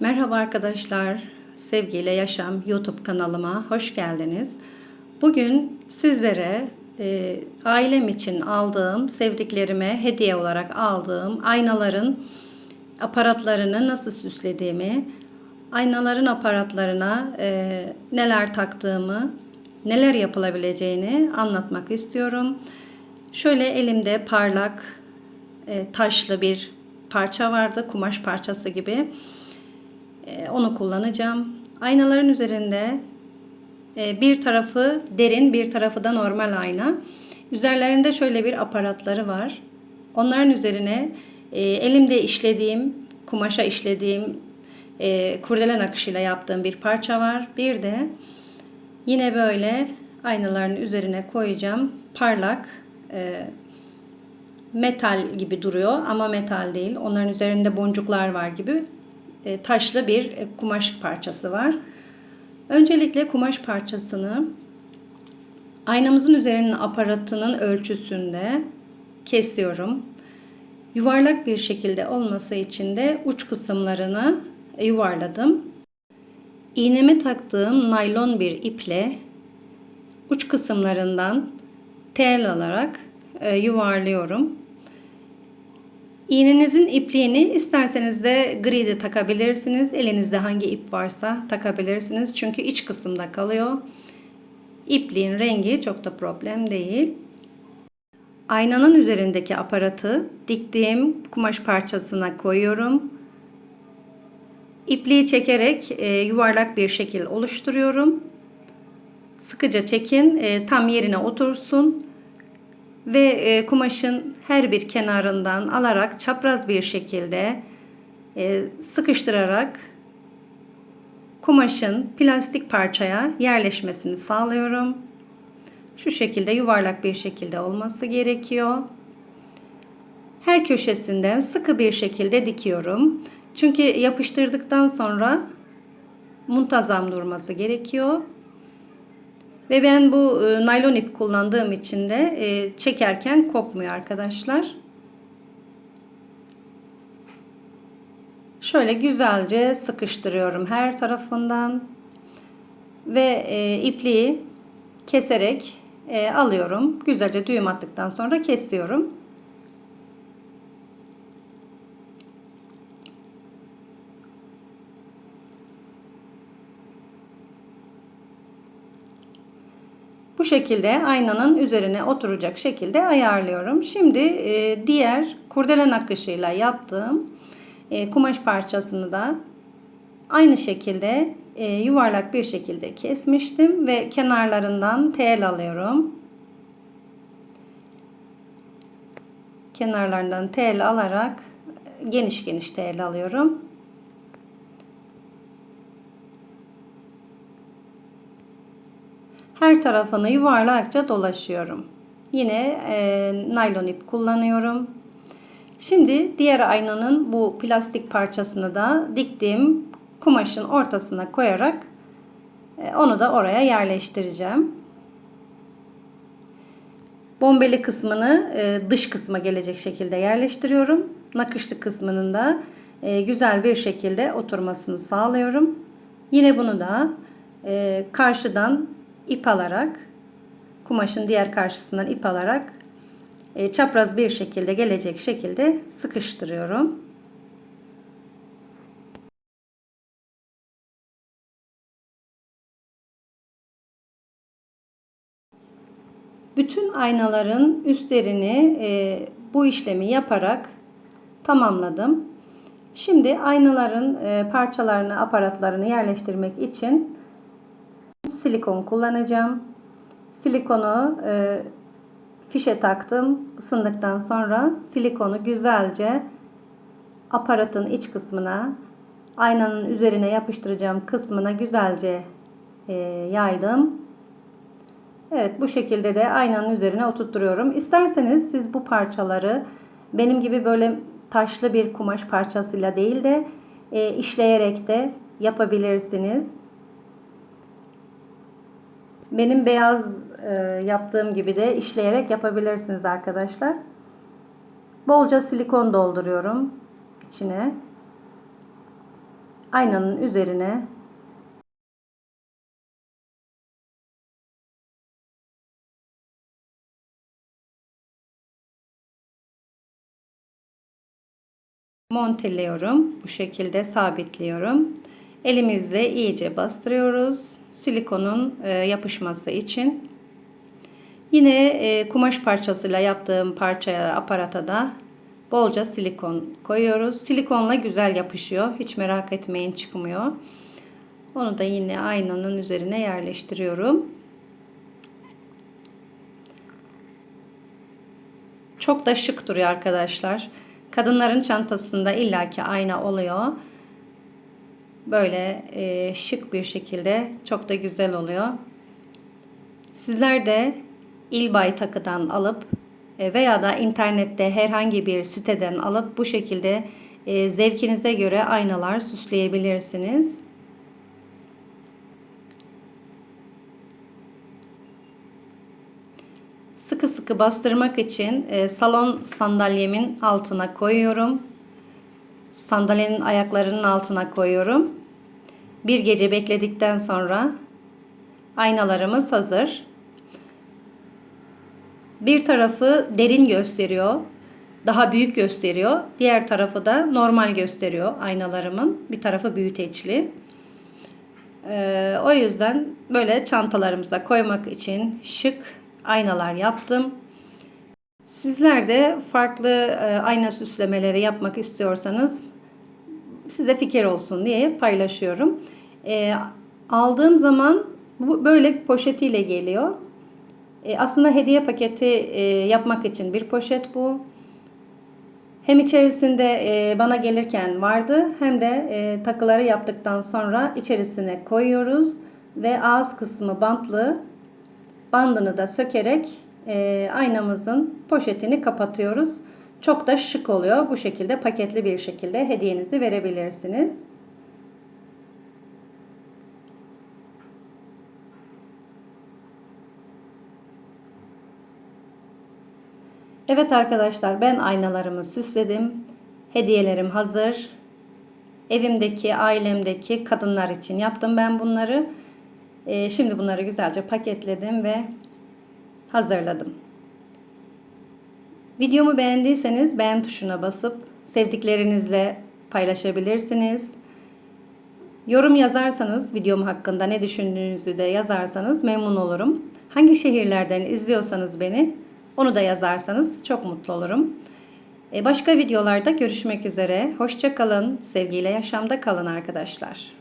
Merhaba arkadaşlar, Sevgiyle Yaşam YouTube kanalıma hoş geldiniz. Bugün sizlere e, ailem için aldığım, sevdiklerime hediye olarak aldığım aynaların aparatlarını nasıl süslediğimi, aynaların aparatlarına e, neler taktığımı, neler yapılabileceğini anlatmak istiyorum. Şöyle elimde parlak, e, taşlı bir parça vardı, kumaş parçası gibi. E, onu kullanacağım. Aynaların üzerinde e, bir tarafı derin, bir tarafı da normal ayna. Üzerlerinde şöyle bir aparatları var. Onların üzerine e, elimde işlediğim, kumaşa işlediğim, kurdelen akışıyla yaptığım bir parça var. Bir de yine böyle aynaların üzerine koyacağım parlak metal gibi duruyor ama metal değil. Onların üzerinde boncuklar var gibi e, taşlı bir e, kumaş parçası var. Öncelikle kumaş parçasını aynamızın üzerinin aparatının ölçüsünde kesiyorum. Yuvarlak bir şekilde olması için de uç kısımlarını yuvarladım. İğneme taktığım naylon bir iple uç kısımlarından tel alarak e, yuvarlıyorum. İğnenizin ipliğini isterseniz de gri de takabilirsiniz. Elinizde hangi ip varsa takabilirsiniz. Çünkü iç kısımda kalıyor. İpliğin rengi çok da problem değil. Aynanın üzerindeki aparatı diktiğim kumaş parçasına koyuyorum. İpliği çekerek e, yuvarlak bir şekil oluşturuyorum. Sıkıca çekin, e, tam yerine otursun ve e, kumaşın her bir kenarından alarak çapraz bir şekilde e, sıkıştırarak kumaşın plastik parçaya yerleşmesini sağlıyorum. Şu şekilde yuvarlak bir şekilde olması gerekiyor. Her köşesinden sıkı bir şekilde dikiyorum. Çünkü yapıştırdıktan sonra muntazam durması gerekiyor. Ve ben bu e, naylon ip kullandığım için de e, çekerken kopmuyor arkadaşlar. Şöyle güzelce sıkıştırıyorum her tarafından. Ve e, ipliği keserek e, alıyorum. Güzelce düğüm attıktan sonra kesiyorum. Bu şekilde aynanın üzerine oturacak şekilde ayarlıyorum. Şimdi e, diğer kurdelen akışıyla yaptığım e, kumaş parçasını da aynı şekilde e, yuvarlak bir şekilde kesmiştim ve kenarlarından tel alıyorum. Kenarlarından tel alarak geniş geniş tel alıyorum. Her tarafını yuvarlakça dolaşıyorum. Yine e, naylon ip kullanıyorum. Şimdi diğer aynanın bu plastik parçasını da diktiğim kumaşın ortasına koyarak e, onu da oraya yerleştireceğim. Bombeli kısmını e, dış kısma gelecek şekilde yerleştiriyorum. Nakışlı kısmının da e, güzel bir şekilde oturmasını sağlıyorum. Yine bunu da e, karşıdan ip alarak kumaşın diğer karşısından ip alarak e, çapraz bir şekilde gelecek şekilde sıkıştırıyorum. Bütün aynaların üstlerini e, bu işlemi yaparak tamamladım. Şimdi aynaların e, parçalarını, aparatlarını yerleştirmek için silikon kullanacağım. Silikonu e, fişe taktım. Isındıktan sonra silikonu güzelce aparatın iç kısmına aynanın üzerine yapıştıracağım kısmına güzelce e, yaydım. Evet bu şekilde de aynanın üzerine oturtturuyorum. İsterseniz siz bu parçaları benim gibi böyle taşlı bir kumaş parçasıyla değil de e, işleyerek de yapabilirsiniz. Benim beyaz e, yaptığım gibi de işleyerek yapabilirsiniz arkadaşlar. Bolca silikon dolduruyorum içine. aynanın üzerine monteliyorum. Bu şekilde sabitliyorum. Elimizle iyice bastırıyoruz. Silikonun e, yapışması için. Yine e, kumaş parçasıyla yaptığım parçaya, aparata da bolca silikon koyuyoruz. Silikonla güzel yapışıyor. Hiç merak etmeyin çıkmıyor. Onu da yine aynanın üzerine yerleştiriyorum. Çok da şık duruyor arkadaşlar. Kadınların çantasında illaki ayna oluyor. Böyle e, şık bir şekilde çok da güzel oluyor. Sizler de İlbay takıdan alıp e, veya da internette herhangi bir siteden alıp bu şekilde e, zevkinize göre aynalar süsleyebilirsiniz. Sıkı sıkı bastırmak için e, salon sandalyemin altına koyuyorum. Sandalyenin ayaklarının altına koyuyorum. Bir gece bekledikten sonra aynalarımız hazır. Bir tarafı derin gösteriyor. Daha büyük gösteriyor. Diğer tarafı da normal gösteriyor aynalarımın. Bir tarafı büyüteçli. Ee, o yüzden böyle çantalarımıza koymak için şık aynalar yaptım. Sizler de farklı e, ayna süslemeleri yapmak istiyorsanız size fikir olsun diye paylaşıyorum. E, aldığım zaman bu böyle bir poşetiyle geliyor. E, aslında hediye paketi e, yapmak için bir poşet bu. Hem içerisinde e, bana gelirken vardı hem de e, takıları yaptıktan sonra içerisine koyuyoruz ve ağız kısmı bantlı bandını da sökerek e, aynamızın poşetini kapatıyoruz. Çok da şık oluyor. Bu şekilde paketli bir şekilde hediyenizi verebilirsiniz. Evet arkadaşlar ben aynalarımı süsledim. Hediyelerim hazır. Evimdeki, ailemdeki kadınlar için yaptım ben bunları. Ee, şimdi bunları güzelce paketledim ve hazırladım. Videomu beğendiyseniz beğen tuşuna basıp sevdiklerinizle paylaşabilirsiniz. Yorum yazarsanız videom hakkında ne düşündüğünüzü de yazarsanız memnun olurum. Hangi şehirlerden izliyorsanız beni onu da yazarsanız çok mutlu olurum. Ee, başka videolarda görüşmek üzere. Hoşça kalın. Sevgiyle yaşamda kalın arkadaşlar.